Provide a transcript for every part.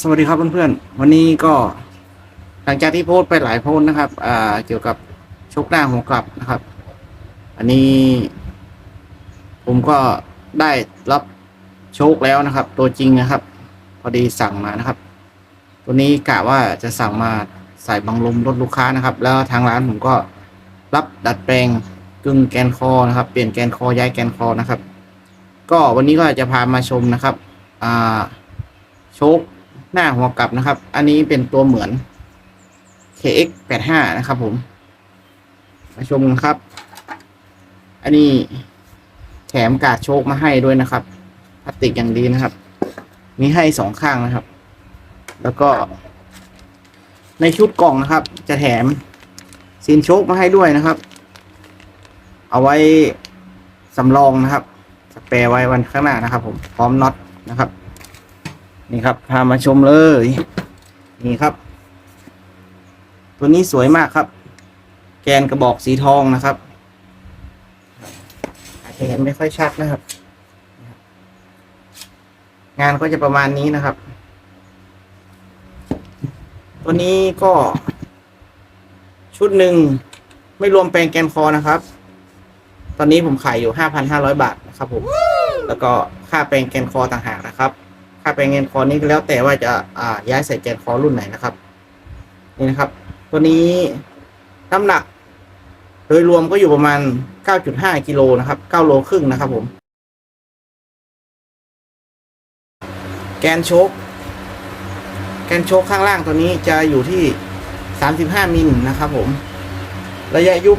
สวัสดีครับเพื่อนๆ วันนี้ก็หลังจากที่โพสไปหลายโพสนะครับ อ่า เกี่ยวกับชกหน้าหัวกลับนะครับ อันนี้ ผมก็ได้รับโชคแล้วนะครับ ตัวจริงนะครับ พอดีสั่งมานะครับ ตัวนี้กะว่าจะสั่งมาใส่บังลมรถลูกค้านะครับ แล้วทางร้านผมก็รับดัดแปลงกึ่งแกนคอนะครับ เปลี่ยนแกนคอย้ายแกนคอนะครับ ก็วันนี้ก็จะพามาชมนะครับ อ่าโชค หน้าหัวกลับนะครับ อันนี้เป็นตัวเหมือน KX 85นะครับผม มาชมกันครับ อันนี้แถมกาดโชคมาให้ด้วยนะครับพลาสติกอย่างดีนะครับ มีให้สองข้างนะครับ แล้วก็ในชุดกล่องนะครับ จะแถมซีนโชคมาให้ด้วยนะครับ เอาไว้สำรองนะครับสเปรย์ไว้วันข้างหน้านะครับ ผมพร้อมน็อตนะครับ นี่ครับ พามาชมเลย นี่ครับ ตัวนี้สวยมากครับ แกนกระบอกสีทองนะครับอาจจะเห็นไม่ค่อยชัดนะครับ งานก็จะประมาณนี้นะครับ ตัวนี้ก็ ชุดหนึ่งไม่รวมแปลงแกนคอนะครับ ตอนนี้ผมขายอยู่ห้าพันห้าร้อยบาทนะครับผม แล้วก็ค่าแปลงแกนคอต่างหากนะครับ ค่าแปลงแกนคอนี้ก็แล้วแต่ว่าจะอ่าย้ายใส่แกนคอรุ่นไหนนะครับ นี่นะครับ ตัวนี้น้ำหนัก โดยรวมก็อยู่ประมาณ 9.5กิโลนะครับ9โลครึ่งนะครับผม แกนโชคแกนโชคข้างล่างตัวนี้จะอยู่ที่ 35มิลนะครับผม ระยะยุบ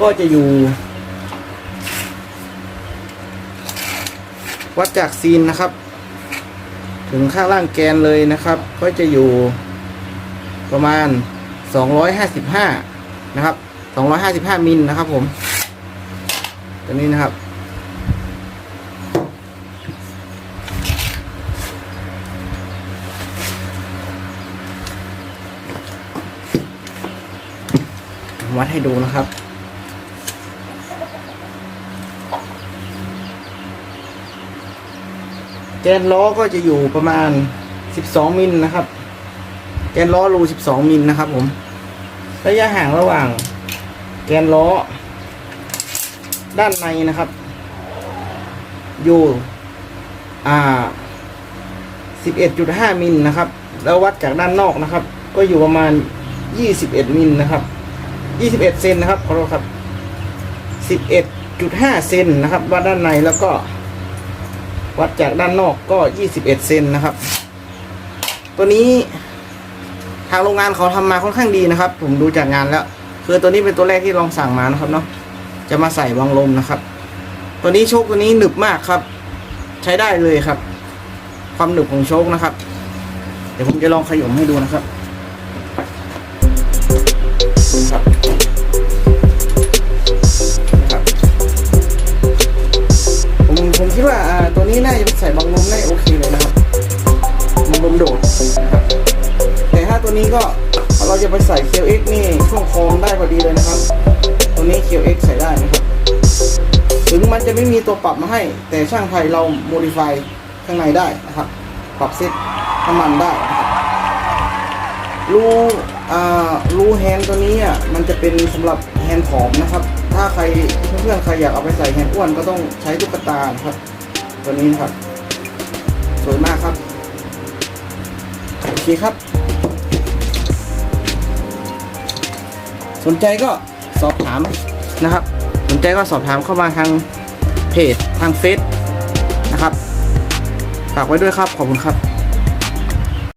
ก็จะอยู่ วัดจากซีนนะครับ ถึงข้างล่างแกนเลยนะครับ ก็จะอยู่ประมาณ 255 นะครับ 255 มิลนะครับผม ตัวนี้นะครับ วัดให้ดูนะครับ แกนล้อก็จะอยู่ประมาณ 12 มิลนะครับ แกนล้อรู 12 มิลนะครับผม ระยะห่างระหว่าง แกนล้อ ด้านในนะครับ อยู่ อ่า 11.5 มิลนะครับ แล้ววัดจากด้านนอกนะครับ ก็อยู่ประมาณ 21 มิลนะครับ 21 เซนนะครับขอโทษครับ 11.5 เซนนะครับวัดด้านในแล้วก็ วัดจากด้านนอกก็21เซนนะครับ ตัวนี้ทางโรงงานเขาทำมาค่อนข้างดีนะครับ ผมดูจากงานแล้ว คือตัวนี้เป็นตัวแรกที่ลองสั่งมานะครับเนาะจะมาใส่วังลมนะครับ ตัวนี้โชคตัวนี้หนึบมากครับ ใช้ได้เลยครับ ความหนึบของโชคนะครับ เดี๋ยวผมจะลองขยมให้ดูนะครับ นี้น่าจะใส่บังลมได้โอเคเลยนะครับบังลมโดดนะครับแต่ถ้าตัวนี้ก็เราจะไปใส่เคียวเนี่ช่วงโคมได้พอดีเลยนะครับ ตัวนี้เคียวเใส่ได้นะครับ ถึงมันจะไม่มีตัวปรับมาให้ แต่ช่างไทยเราโมดิฟายข้างในได้นะครับ ปรับเซตน้ำมันได้รูอ่ารูแฮนตัวนี้อะมันจะเป็นสำหรับแฮนด์ผอมนะครับ ถ้าใครเพื่อนๆใครอยากเอาไปใส่แฮนด์อ้วนก็ต้องใช้ตุ๊กตานะครับ ตัวนี้นะครับ สวยมากครับ โอเคครับ สนใจก็สอบถามนะครับ สนใจก็สอบถามเข้ามาทางเพจทางเฟซนะครับ ฝากไว้ด้วยครับ ขอบคุณครับ